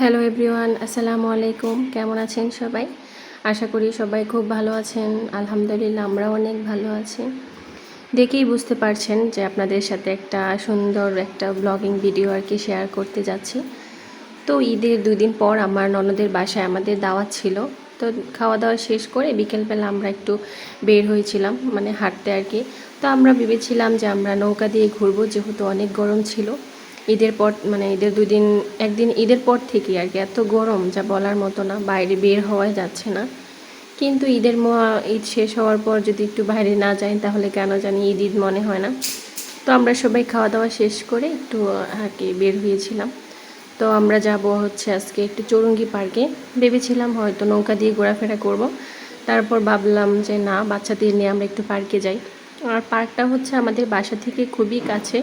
Hello everyone আসসালামু আলাইকুম কেমন আছেন সবাই? আশা করি সবাই খুব ভালো আছেন। আলহামদুলিল্লাহ, আমরাও অনেক ভালো আছি। দেখেই বুঝতে পারছেন যে আপনাদের সাথে একটা সুন্দর একটা ব্লগিং ভিডিও আর কি শেয়ার করতে যাচ্ছি। তো ঈদের দুদিন পর আমার ননদের বাসায় আমাদের দাওয়াত ছিল। তো খাওয়া দাওয়া শেষ করে বিকেলবেলা আমরা একটু বের হয়েছিলাম মানে হাঁটতে আর কি। তো আমরা ভেবেছিলাম যে আমরা নৌকা দিয়ে ঘুরবো, যেহেতু অনেক গরম ছিল। ঈদের পর মানে ঈদের দুদিন একদিন ঈদের পর থেকে আর কি, এত গরম, যা বলার মতো না, বাইরে বের হওয়া যাচ্ছে না। কিন্তু ঈদের ঈদ শেষ হওয়ার পর যদি একটু বাইরে না যাই, তাহলে কেন জানি ঈদ ঈদ মনে হয় না। তো আমরা সবাই খাওয়া দাওয়া শেষ করে একটু, আর কি, বের হয়েছিলাম। তো আমরা যাব হচ্ছে আজকে একটু চৌরঙ্গি পার্কে। ভেবেছিলাম হয়তো নৌকা দিয়ে ঘোরাফেরা করব। তারপর ভাবলাম যে না, বাচ্চাদের নিয়ে আমরা একটু পার্কে যাই। আর পার্কটা হচ্ছে আমাদের বাসা থেকে খুবই কাছে।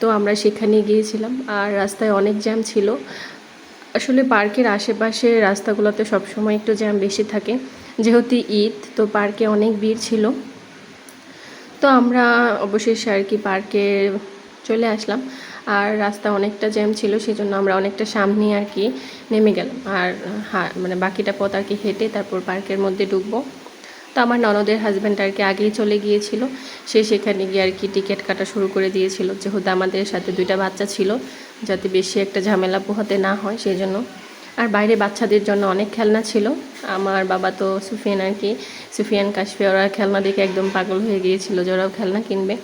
তো আমরা সেখানে গিয়েছিলাম আর রাস্তায় অনেক জ্যাম ছিল। আসলে পার্কের আশেপাশে রাস্তাগুলোতে সবসময় একটু জ্যাম বেশি থাকে। যেহেতু ঈদ, তো পার্কে অনেক ভিড় ছিল। তো আমরা অবশেষে আর কি পার্কে চলে আসলাম আর রাস্তা অনেকটা জ্যাম ছিল, সেজন্য আমরা অনেকটা সামনে আর কি নেমে গেলাম। আর হ্যাঁ মানে বাকিটা পথ আর কি হেঁটে তারপর পার্কের মধ্যে ঢুকবো। তো আমার ননদের হাজব্যান্ড আর কি আগেই চলে গিয়েছিল। সে সেখানে গিয়ে আর কি টিকিট কাটা শুরু করে দিয়েছিল। যেহেতু আমাদের সাথে দুইটা বাচ্চা ছিল, যাতে বেশি একটা ঝামেলা পোহাতে না হয় সেই জন্য আর বাইরে বাচ্চাদের জন্য অনেক খেলনা ছিল। আমার বাবা তো সুফিয়ান আর কি, সুফিয়ান, কাশফিয়া, ওরা খেলনা দেখে একদম পাগল হয়ে গিয়েছিল যে ওরাও খেলনা কিনবে।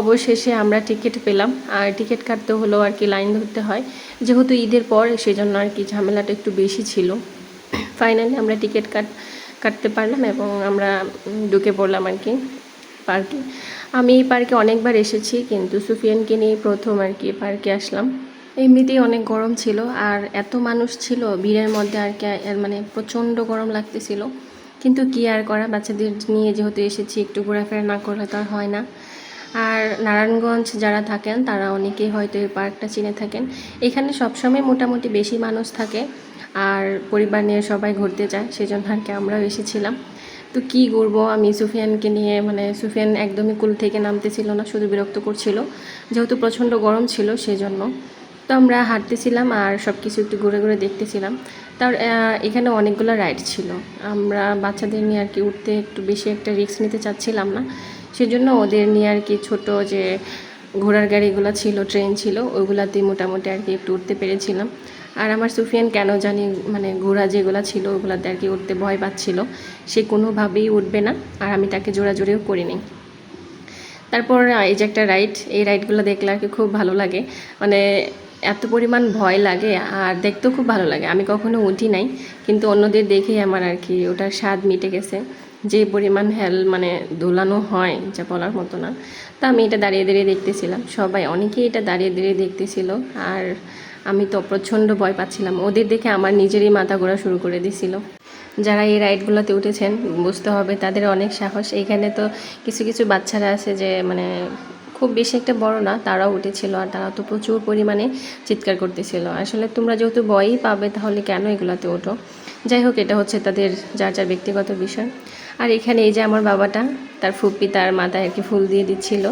অবশেষে আমরা টিকিট পেলাম। আর টিকিট কাটতে হলো আর কি লাইন ধরতে হয়। যেহেতু ঈদের পর, সেজন্য আর কি ঝামেলাটা একটু বেশি ছিল। ফাইনালি আমরা টিকিট কাট কাটতে পারলাম এবং আমরা ঢুকে পড়লাম আর কি পার্কে। আমি এই পার্কে অনেকবার এসেছি, কিন্তু সুফিয়ানকে নিয়ে প্রথম আর কি পার্কে আসলাম। এমনিতেই অনেক গরম ছিল আর এত মানুষ ছিল, ভিড়ের মধ্যে আর কি মানে প্রচণ্ড গরম লাগতেছিল। কিন্তু কি আর করা, বাচ্চাদের নিয়ে যেহেতু এসেছি, একটু ঘোরাফেরা না করলে তো আর হয় না। আর নারায়ণগঞ্জ যারা থাকেন, তারা অনেকেই হয়তো এই পার্কটা চিনে থাকেন। এখানে সবসময় মোটামুটি বেশি মানুষ থাকে আর পরিবার নিয়ে সবাই ঘুরতে যায়, সেজন্য আর কি আমরাও এসেছিলাম। তো কি করব আমি সুফিয়ানকে নিয়ে মানে সুফিয়ান একদমই কুল থেকে নামতেছিল না, শুধু বিরক্ত করছিল। যেহেতু প্রচণ্ড গরম ছিল, সেজন্য। তো আমরা হাঁটতেছিলাম আর সব কিছু একটু ঘুরে ঘুরে দেখতেছিলাম। তার এখানে অনেকগুলো রাইড ছিল। আমরা বাচ্চাদের নিয়ে আর কি উঠতে একটু বেশি একটা রিস্ক নিতে চাচ্ছিলাম না। সেজন্য ওদের নিয়ে আর কি ছোট যে ঘোড়ার গাড়িগুলো ছিল, ট্রেন ছিল ওইগুলাতে মোটামুটি আর কি একটু উঠতে পেরেছিলাম। আর আমার সুফিয়ান কেন জানি মানে ঘোড়া যেগুলো ছিল ওগুলাতে আর কি উঠতে ভয় পাচ্ছিল, সে কোনোভাবেই উঠবে না, আর আমি তাকে জোড়া জোড়াজোড়িও করিনি। তারপর এই যে একটা রাইড এই রাইডগুলো দেখলে আর কি খুব ভালো লাগে। মানে এত পরিমাণ ভয় লাগে, আর দেখতেও খুব ভালো লাগে। আমি কখনো উঠি নাই, কিন্তু অন্যদের দেখেই আমার আর কি ওটার স্বাদ মিটে গেছে। যে পরিমাণ হেল মানে দোলানো হয়, যা বলার মতো না, তা আমি এটা দাঁড়িয়ে দাঁড়িয়ে দেখতেছিলাম। সবাই অনেকেই এটা দাঁড়িয়ে দাঁড়িয়ে দেখতেছিল। আর আমি তো প্রচণ্ড ভয় পাচ্ছিলাম। ওদের দেখে আমার নিজেরই মাথা ঘোরা শুরু করে দিছিল। যারা এই রাইডগুলোতে উঠেছেন, বুঝতে হবে তাদের অনেক সাহস। এখানে তো কিছু কিছু বাচ্চারা আছে যে মানে খুব বেশি একটা বড় না, তারাও উঠেছিল আর তারা তো প্রচুর পরিমাণে চিৎকার করতেছিল। আসলে তোমরা যেহেতু ভয়ই পাবে, তাহলে কেন এগুলোতে ওঠো? যাই হোক, এটা হচ্ছে তাদের যার যার ব্যক্তিগত বিষয়। আর এখানে এই যে আমার বাবাটা, তার ফুপ্পি তার মাথায় আর কি ফুল দিয়ে দিচ্ছিল।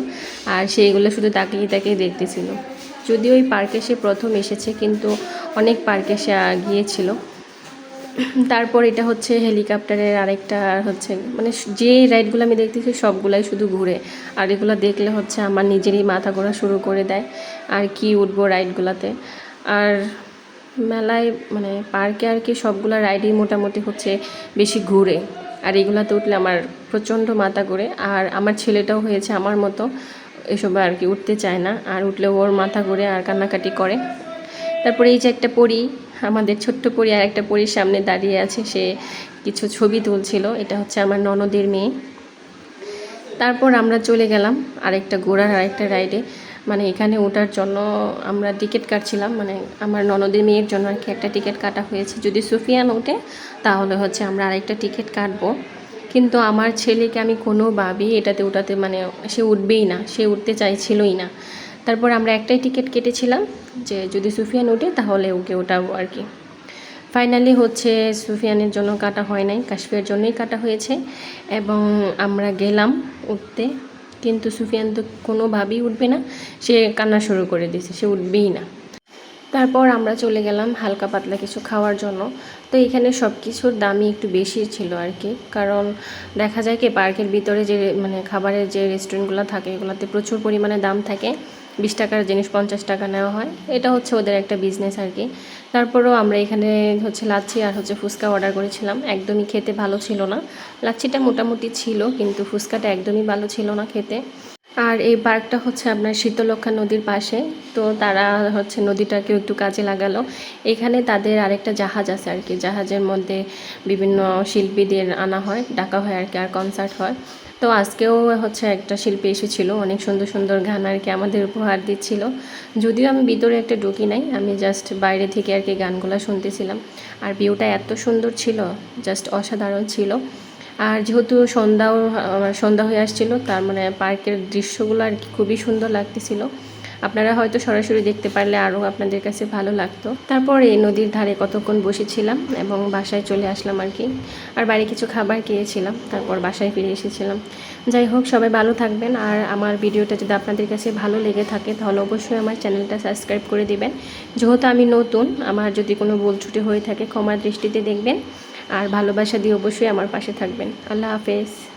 আর সেইগুলো শুধু তাকিয়ে তাকিয়ে দেখতেছিল। যদিও ওই পার্কে সে প্রথম এসেছে, কিন্তু অনেক পার্কে সে গিয়েছিল। তারপর এটা হচ্ছে হেলিকপ্টারের আরেকটা হচ্ছে মানে যে রাইডগুলো আমি দেখতেছি সবগুলাই শুধু ঘুরে। আর এগুলো দেখলে হচ্ছে আমার নিজেরই মাথা ঘোরা শুরু করে দেয় আর কি উঠবো রাইডগুলোতে। আর মেলায় মানে পার্কে আর কি সবগুলো রাইডই মোটামুটি হচ্ছে বেশি ঘুরে। আর এগুলাতে উঠলে আমার প্রচণ্ড মাথা ঘুরে। আর আমার ছেলেটাও হয়েছে আমার মতো। এসব আর কি উঠতে চায় না। আর উঠলে ওর মাথা ঘুরে আর কান্নাকাটি করে। তারপরে এই যে একটা পরী, আমাদের ছোট্ট পরি আর একটা পরির সামনে দাঁড়িয়ে আছে। সে কিছু ছবি তুলছিল। এটা হচ্ছে আমার ননদের মেয়ে। তারপর আমরা চলে গেলাম আরেকটা ঘোড়ার আরেকটা রাইডে। মানে এখানে ওঠার জন্য আমরা টিকিট কাটছিলাম মানে আমার ননদের মেয়ের জন্য আর কি একটা টিকিট কাটা হয়েছে। যদি সুফিয়ান ওঠে, তাহলে হচ্ছে আমরা আরেকটা টিকিট কাটবো। কিন্তু আমার ছেলেকে আমি কোনো কোনোভাবেই এটাতে ওঠাতে মানে সে উঠবেই না, সে উঠতে চাইছিলই না। তারপর আমরা একটাই টিকিট কেটেছিলাম যে যদি সুফিয়ান ওঠে, তাহলে ওকে ওঠাবো আর কি। ফাইনালি হচ্ছে সুফিয়ানের জন্য কাটা হয় নাই কাশ্মীরের জন্যই কাটা হয়েছে। এবং আমরা গেলাম উঠতে। কিন্তু সুফিয়ান তো কোনোভাবেই উঠবে না। সে কান্না শুরু করে দিয়েছে, সে উঠবেই না। তারপর আমরা চলে গেলাম হালকা পাতলা কিছু খাওয়ার জন্য। তো এখানে সব কিছুর দামই একটু বেশি ছিল আর কি। কারণ দেখা যায় কি, পার্কের ভিতরে যে মানে খাবারের যে রেস্টুরেন্টগুলো থাকে, এগুলোতে প্রচুর পরিমাণে দাম থাকে। বিশ টাকার জিনিস পঞ্চাশ টাকা নেওয়া হয়। এটা হচ্ছে ওদের একটা বিজনেস আর কি। তারপরেও আমরা এখানে হচ্ছে লাচ্ছি আর হচ্ছে ফুচকা অর্ডার করেছিলাম। একদমই খেতে ভালো ছিল না। লাচ্ছিটা মোটামুটি ছিল, কিন্তু ফুচকাটা একদমই ভালো ছিল না খেতে। আর এই পার্কটা হচ্ছে আপনার শীতলক্ষা নদীর পাশে। তো তারা হচ্ছে নদীটাকেও একটু কাজে লাগালো। এখানে তাদের আরেকটা জাহাজ আছে আর কি। জাহাজের মধ্যে বিভিন্ন শিল্পীদের আনা হয়, ডাকা হয় আর কি, আর কনসার্ট হয়। তো আজকেও হচ্ছে একটা শিল্পী এসেছিল, অনেক সুন্দর সুন্দর গান আর কি আমাদের উপহার দিচ্ছিল। যদিও আমি ভিতরে একটা ঢুকি নাই, আমি জাস্ট বাইরে থেকে আর কি গানগুলো শুনতেছিলাম। আর ভিউটা এত সুন্দর ছিল জাস্ট অসাধারণ ছিল। আর যেহেতু সন্ধ্যাও সন্ধ্যা হয়ে আসছিল, তার মানে পার্কের দৃশ্যগুলো আর কি খুবই সুন্দর লাগতেছিল। আপনারা হয়তো সরাসরি দেখতে পারলে আরও আপনাদের কাছে ভালো লাগতো। তারপর এই নদীর ধারে কতক্ষণ বসেছিলাম এবং বাসায় চলে আসলাম আর কি। আর বাড়ি কিছু খাবার খেয়েছিলাম, তারপর বাসায় ফিরে এসেছিলাম। যাই হোক, সবাই ভালো থাকবেন। আর আমার ভিডিওটা যদি আপনাদের কাছে ভালো লেগে থাকে, তাহলে অবশ্যই আমার চ্যানেলটা সাবস্ক্রাইব করে দেবেন। যেহেতু আমি নতুন, আমার যদি কোনো ভুল ছুটি হয়ে থাকে, ক্ষমার দৃষ্টিতে দেখবেন। আর ভালোবাসা দিয়ে অবশ্যই আমার পাশে থাকবেন। আল্লাহ হাফেজ।